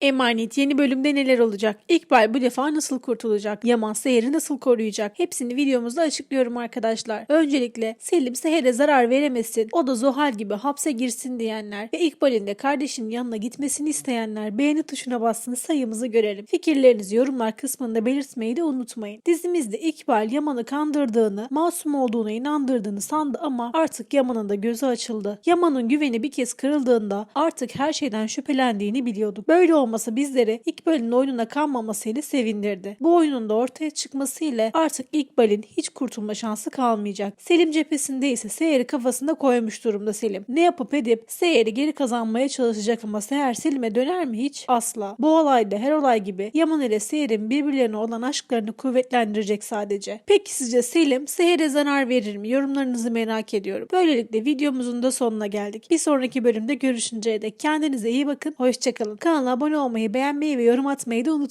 Emanet yeni bölümde neler olacak? İkbal bu defa nasıl kurtulacak? Yaman Seher'i nasıl koruyacak? Hepsini videomuzda açıklıyorum arkadaşlar. Öncelikle Selim Seher'e zarar veremesin, o da Zuhal gibi hapse girsin diyenler ve İkbal'in de kardeşinin yanına gitmesini isteyenler beğeni tuşuna bassın sayımızı görelim. Fikirlerinizi yorumlar kısmında belirtmeyi de unutmayın. Dizimizde İkbal Yaman'ı kandırdığını, masum olduğuna inandırdığını sandı ama artık Yaman'ın da gözü açıldı. Yaman'ın güveni bir kez kırıldığında artık her şeyden şüphelendiğini biliyorduk. Böyle olması bizleri İkbal'in oyununa kanmamasıyla sevindirdi. Bu oyunun da ortaya çıkmasıyla artık İkbal'in hiç kurtulma şansı kalmayacak. Selim cephesinde ise Seher'i kafasında koymuş durumda Selim. Ne yapıp edip Seher'i geri kazanmaya çalışacak ama Seher Selim'e döner mi hiç? Asla. Bu olayda her olay gibi Yaman ile Seher'in birbirlerine olan aşklarını kuvvetlendirecek sadece. Peki sizce Selim Seher'e zarar verir mi? Yorumlarınızı merak ediyorum. Böylelikle videomuzun da sonuna geldik. Bir sonraki bölümde görüşünceye dek kendinize iyi bakın. Hoşçakalın. Kanala abone olmayı, beğenmeyi ve yorum atmayı da unutmayın.